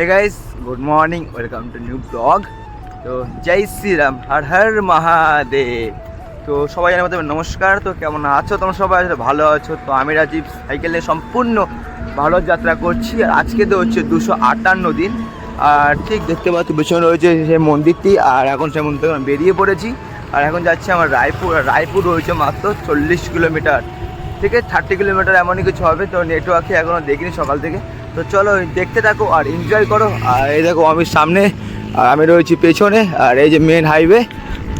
Hey guys good morning welcome to new blog তো জয় শ্রীরাম হর হর মহাদেব। তো সবাই জানার মধ্যে নমস্কার। তো কেমন আছো তোমরা সবাই? আছো ভালো আছো। তো আমি রাজীব, সাইকেলে সম্পূর্ণ ভারত যাত্রা করছি। আর আজকে তো হচ্ছে দুশো আটান্ন দিন। আর ঠিক দেখতে পাচ্ছি, পেছনে রয়েছে সেই মন্দিরটি। আর এখন সেই মন্দির থেকে বেরিয়ে পড়েছি। আর এখন যাচ্ছি আমার রায়পুর। রায়পুর রয়েছে মাত্র চল্লিশ কিলোমিটার। থেকে থার্টি কিলোমিটার এমনই কিছু হবে। তো নেটওয়ার্কে এখনও দেখিনি সকাল থেকে। তো চলো, দেখতে থাকো আর এনজয় করো। আর এই দেখো আমি সামনে, আর আমি রয়েছি পেছনে, আর এই যে মেন হাইওয়ে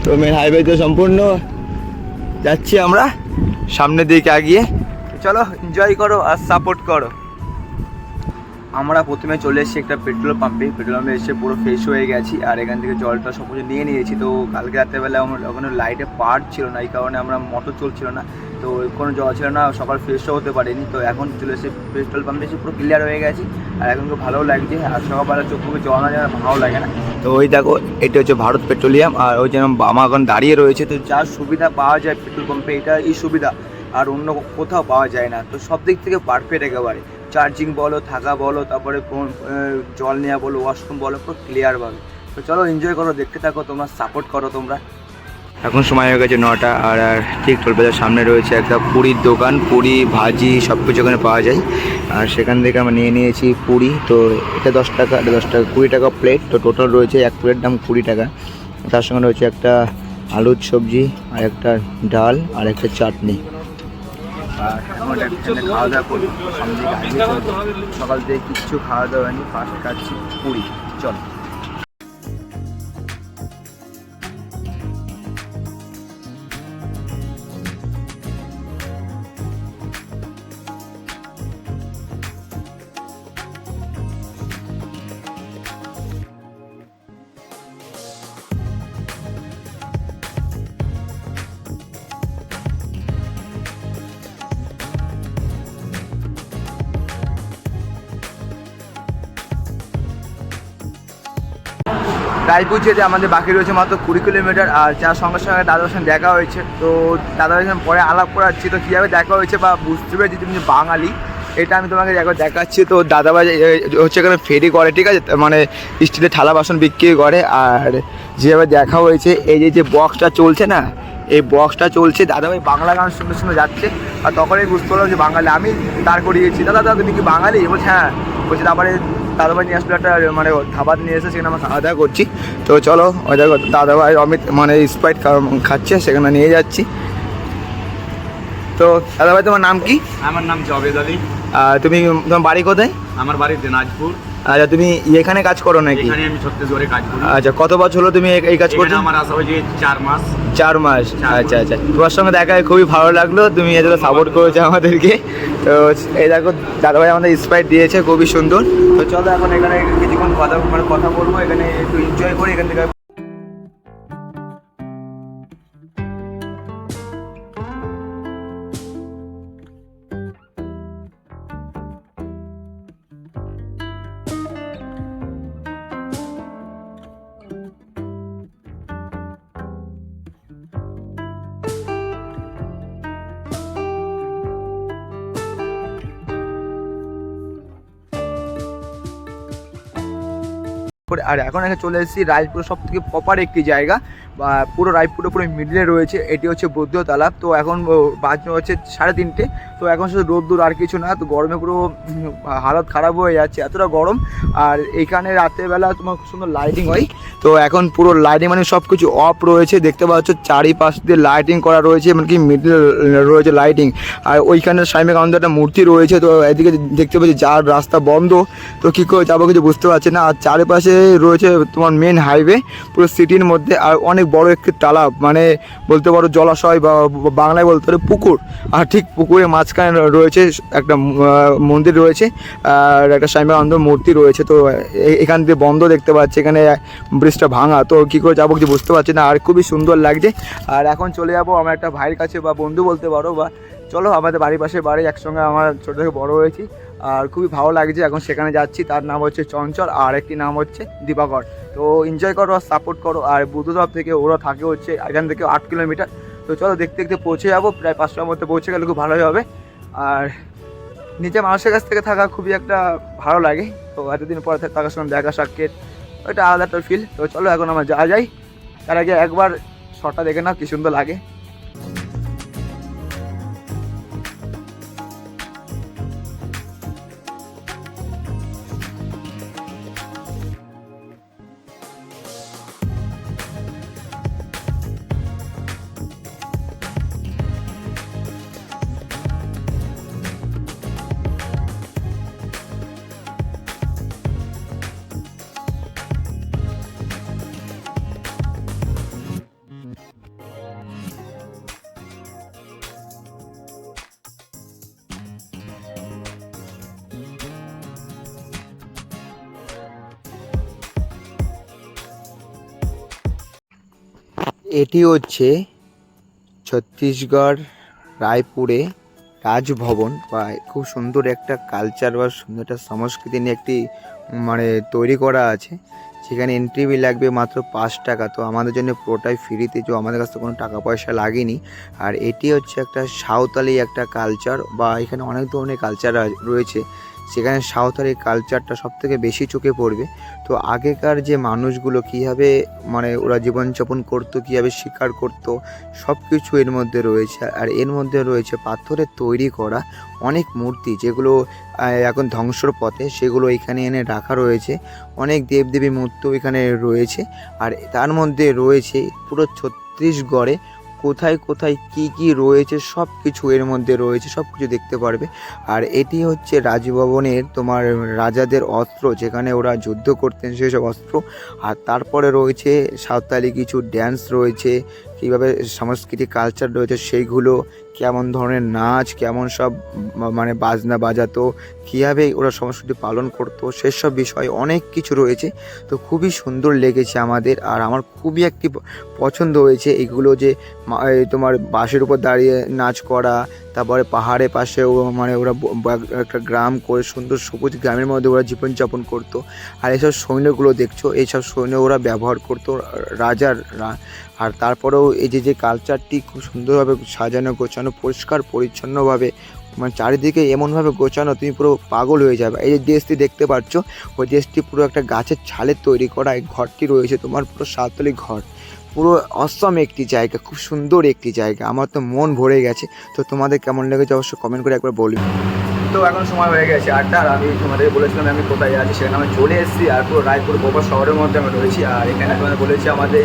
তো মেন হাইওয়ে তো সম্পূর্ণ যাচ্ছি আমরা, সামনের দিকে আগিয়ে চলো এনজয় করো আর সাপোর্ট করো। আমরা প্রথমে চলে এসেছি একটা পেট্রোল পাম্পে। পেট্রোল পাম্পে এসে পুরো ফ্রেশ হয়ে গেছি আর এখান থেকে জলটা সব কিছু নিয়ে নিয়েছি। তো কালকে রাত্রেবেলা আমার ওখানে লাইটে পার্ট ছিল না, এই কারণে আমরা মোটর চলছিল না। তো কোনো জল ছিল না, সকাল ফ্রেশও হতে পারিনি। তো এখন চলে এসে পেট্রোল পাম্পে এসে পুরো ক্লিয়ার হয়ে গেছি। আর এখন ভালোও লাগছে, আর সকালবেলা চোখ মুখে জল না যেন ভালো লাগে না। তো ওই দেখো, এটা হচ্ছে ভারত পেট্রোলিয়াম। আর ওই যেন আমার এখন দাঁড়িয়ে রয়েছে, তো যার সুবিধা পাওয়া যায় পেট্রোল পাম্পে এটা এই সুবিধা। আর অন্য কোথাও পাওয়া যায় না। তো সব দিক থেকে পারফেক্ট একেবারে। চার্জিং বলো, থাকা বলো, তারপরে কোন- জল নেওয়া বলো ওয়াশরুম বলো, পুরো ক্লিয়ার পাবে তো চলো এনজয় করো, দেখতে থাকো, তোমরা সাপোর্ট করো তোমরা। এখন সময় হয়ে গেছে নটা, আর আর ঠিক টোলবাজার সামনে রয়েছে একটা পুরীর দোকান, পুরি, ভাজি সব কিছু এখানে পাওয়া যায়। আর সেখান থেকে আমরা নিয়ে নিয়েছি পুরি, তো এটা দশ টাকা, এটা দশ টাকা, কুড়ি টাকা প্লেট তো টোটাল রয়েছে এক প্লেট দাম কুড়ি টাকা। তার সঙ্গে রয়েছে একটা আলুর সবজি, আর একটা ডাল, আর একটা চাটনি। এখন এখানে খাওয়া দাওয়া করি চলবো। সকাল থেকে কিচ্ছু খাওয়া দাওয়া নেই ফার্স্ট খাচ্ছি, পুরি। চল। রায়পুর যেতে আমাদের বাকি রয়েছে মাত্র কুড়ি কিলোমিটার আর যার সঙ্গে সঙ্গে দাদার সঙ্গে দেখা হয়েছে। তো দাদার সঙ্গে পরে আলাপ করাচ্ছি। তো কীভাবে দেখা হয়েছে বা বুঝতে পেরেছি তুমি যে বাঙালি, এটা আমি তোমাকে একবার দেখাচ্ছি। তো দাদাভাই হচ্ছে এখানে ফেরি করে, ঠিক আছে? মানে স্টিলের থালা বাসন বিক্রি করে। আর যেভাবে দেখা হয়েছে, এই যে যে বক্সটা চলছে না, এই বক্সটা চলছে, দাদাভাই বাংলা গান শুনে শুনে যাচ্ছে। আর তখনই বুঝতে পারলাম যে বাঙালি, আমি দাঁড় করিয়েছি। দাদা দাদা, তুমি কি বাঙালি? বলছে হ্যাঁ। বলছি, তারপরে দাদাভাই নিয়ে আসলো একটা মানে খাবার নিয়ে এসে সেখানে আমরা খাওয়া দাওয়া করছি। তো চলো ওই দেখো দাদাভাই অমিত মানে স্প্রাইট খাচ্ছে সেখানে নিয়ে যাচ্ছি। তো দাদাভাই তোমার নাম কি? আমার নাম জবেদ আলী। তুমি তোমার বাড়ি কোথায়? আমার বাড়ি দিনাজপুর। আচ্ছা তুমি এখানে কাজ করো নাকি? এখানে আমি ছত্তিশগড়ে কাজ করি। আচ্ছা কত বছর হলো তুমি এই- কাজ করছ? আমার আশা হয়েছে চার মাস। চার মাস। আচ্ছা আচ্ছা। তোমার সঙ্গে দেখা খুবই ভালো লাগল। তুমি এত সাপোর্ট করেছ আমাদেরকে। তো এই দেখো দাদাভাই আমাদের স্প্রাইট দিয়েছে খুবই সুন্দর। তো চলো এখন এখানে কিছুক্ষণ কথা মানে কথা বলব। এখানে একটু এনজয় করি এখান থেকে আর এখন এখানে চলে এসেছি রায়পুর সব থেকে প্রপার একটি জায়গা পুরো রায়পুরে পুরো মিডলে রয়েছে, এটি হচ্ছে বৌদ্ধ তালাব তো এখন বাজে হচ্ছে সাড়ে তিনটে। তো এখন শুধু রোদ্দুর আর কিছু না, তো গরমে পুরো হালত খারাপ হয়ে যাচ্ছে, এতটা গরম। আর এইখানে রাত্রেবেলা তোমার সুন্দর লাইটিং হয়। তো এখন পুরো লাইটিং মানে সব কিছু অফ রয়েছে, দেখতে পাচ্ছ চারিপাশ দিয়ে লাইটিং করা রয়েছে এমনকি মিডলে রয়েছে লাইটিং আর ওইখানে স্বামী বিবেকানন্দ একটা মূর্তি রয়েছে, তো এদিকে দেখতে পাচ্ছি যার রাস্তা বন্ধ। তো কী করে যাব কিছু বুঝতে পারছি না, আর চারিপাশে রয়েছে তোমার মেন হাইওয়ে পুরো সিটির মধ্যে, আর অনেক বড় একটি তালাব মানে বলতে পারো জলাশয় বা বাংলায় বলতে পারো পুকুর। আর ঠিক পুকুরের মাঝখানে রয়েছে একটা মন্দির রয়েছে, আর একটা স্বামী বিবেকানন্দ মূর্তি রয়েছে। তো এখান দিয়ে বন্ধ দেখতে পাচ্ছি, এখানে ব্রিজটা ভাঙা। তো কী করে যাব কিছু বুঝতে পারছি না, আর খুবই সুন্দর লাগছে। আর এখন চলে যাব, আমার একটা ভাইয়ের কাছে বা বন্ধু বলতে পারো বা চলো, আমাদের বাড়ির পাশে বাড়ি, একসঙ্গে আমার ছোটো থেকে বড় হয়েছি। আর খুবই ভালো লাগছে, এখন সেখানে যাচ্ছি। তার নাম হচ্ছে চঞ্চল, আর একটি নাম হচ্ছে দিবাকর। তো এনজয় করো আর সাপোর্ট করো। আর বুদ্ধধাপ থেকে ওরা থাকে হচ্ছে, এখান থেকে আট কিলোমিটার। তো চলো, দেখতে দেখতে পৌঁছে যাব। প্রায় পাঁচটার মধ্যে পৌঁছে গেলে খুব ভালোই হবে। আর নিচে মানুষের কাছ থেকে থাকা খুবই একটা ভালো লাগে। তো এতদিন পরে থাকার সময় দেখা, সাক্ষাৎ, ওইটা আলাদা একটা ফিল তো চলো, এখন আমরা যা যাই। তার আগে একবার শটটা দেখে নাও, কি সুন্দর লাগে। এটি হচ্ছে ছত্তিশগড়, রায়পুরে রাজভবন বা খুব সুন্দর একটা কালচার বা সুন্দর একটা সংস্কৃতি নিয়ে একটি মানে তৈরি করা আছে। সেখানে এন্ট্রি ফি লাগবে মাত্র পাঁচ টাকা। তো আমাদের জন্য পুরোটাই ফ্রিতে যে আমাদের কাছ কোনো টাকা পয়সা লাগেনি। আর এটি হচ্ছে একটা সাঁওতালি একটা কালচার বা এখানে অনেক ধরনের কালচার রয়েছে। সেখানে সাঁওতালি কালচারটা সব থেকে বেশি চোখে পড়বে। তো আগেকার যে মানুষগুলো কীভাবে মানে ওরা জীবনযাপন করতো, কীভাবে শিকার করতো সব কিছু এর মধ্যে রয়েছে। আর এর মধ্যে রয়েছে পাথরের তৈরি করা অনেক মূর্তি, যেগুলো এখন ধ্বংসর পথে সেগুলো এখানে এনে রাখা রয়েছে। অনেক দেবদেবী মূর্তিও এখানে রয়েছে। আর তার মধ্যে রয়েছে পুরো ছত্তিশগড়ে কোথায় কোথায় কি কি রয়েছে সব কিছু এর মধ্যে রয়েছে সব কিছু দেখতে পারবে। আর এটি হচ্ছে রাজভবনের তোমার রাজাদের অস্ত্র, যেখানে ওরা যুদ্ধ করতেন সেসব অস্ত্র। আর তারপরে রয়েছে সাঁওতালি কিছু ড্যান্স রয়েছে কীভাবে সাংস্কৃতিক কালচার রয়েছে সেইগুলো, কেমন ধরনের নাচ, কেমন সব মানে বাজনা বাজাতো, কীভাবে ওরা সংস্কৃতি পালন করতো, সেসব বিষয় অনেক কিছু রয়েছে। তো খুবই সুন্দর লেগেছে আমাদের, আর আমার খুবই একটি পছন্দ হয়েছে এগুলো যে তোমার বাসের উপর দাঁড়িয়ে নাচ করা, তারপরে পাহাড়ের পাশেও মানে ওরা একটা গ্রাম করে সুন্দর সবুজ গ্রামের মধ্যে ওরা জীবনযাপন করতো। আর এইসব সৈন্যগুলো দেখছ এইসব সৈন্য ওরা ব্যবহার করতো রাজার আর তারপরেও এই যে যে কালচারটি খুব সুন্দরভাবে সাজানো, গোছানো, পরিষ্কার, পরিচ্ছন্নভাবে মানে চারিদিকে এমনভাবে গোছানো, তুমি পুরো পাগল হয়ে যাবে। এই যে দেশটি দেখতে পাচ্ছ, ওই দেশটি পুরো একটা গাছের ছালের তৈরি করা এই ঘরটি রয়েছে, তোমার পুরো সাততলি ঘর। পুরো অসম একটি জায়গা, খুব সুন্দর একটি জায়গা। আমার তো মন ভরে গেছে। তো তোমাদের কেমন লেগেছে অবশ্যই কমেন্ট করে একবার বলি তো এখন সময় হয়ে গেছে আর আমি তোমাদের বলেছিলাম আমি কোথায় আছি, সেখানে আমি চলে এসেছি, আর পুরো রায়পুর গোপা শহরের মধ্যে আমি রয়েছি। আর এখানে তোমাদের বলেছি আমাদের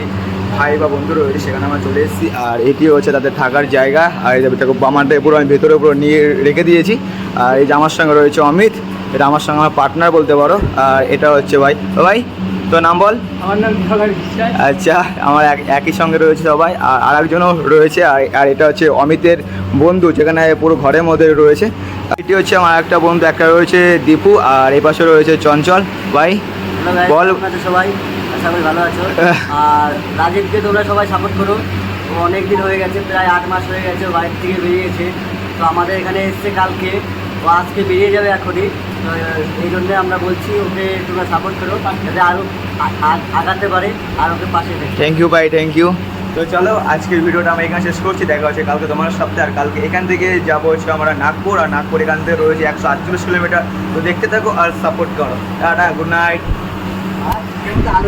ভাই বা বন্ধু রয়েছে সেখানে আমরা চলে এসেছি। আর এটি হচ্ছে তাদের থাকার জায়গা। আর দেখো বামানটা পুরো আমি ভেতরে পুরো নিয়ে রেখে দিয়েছি। আর এই যে আমার সঙ্গে রয়েছে অমিত এটা আমার সঙ্গে আমার পার্টনার বলতে পারো। আর এটা হচ্ছে ভাই। ও ভাই তোর নাম বল? আমার নাম আচ্ছা আমার একই সঙ্গে রয়েছে সবাই। আর আরেকজনও রয়েছে। আর এটা হচ্ছে অমিতের বন্ধু যেখানে পুরো ঘরের মধ্যে রয়েছে। এটি হচ্ছে আমার একটা বন্ধু একটা রয়েছে দীপু। আর এই পাশে রয়েছে চঞ্চল। ভাই বল। বল সবাই? আশা করি ভালো আছো। আর রাজীবকে তোমরা সবাই সাপোর্ট করো। ও অনেক দিন হয়ে গেছে প্রায় আট মাস হয়ে গেছে ও বাড়ির থেকে বেরিয়েছে। তো আমাদের এখানে এসছে কালকে। ও আজকে বেরিয়ে যাবে এখনই। তো এই জন্য আমরা বলছি ওকে তোমরা সাপোর্ট করো যাতে আরও আগাতে পারে আর ওকে পাশে থ্যাংক ইউ ভাই থ্যাংক ইউ তো চলো আজকের ভিডিওটা আমরা এখানে শেষ করছি। দেখা হচ্ছে কালকে তোমার সপ্তাহে আর কালকে এখান থেকে যাব হচ্ছে আমরা নাগপুর। আর নাগপুর এখান থেকে রয়েছে একশো আটচল্লিশ কিলোমিটার। তো দেখতে থাকো আর সাপোর্ট করো। টাটা গুড নাইট আর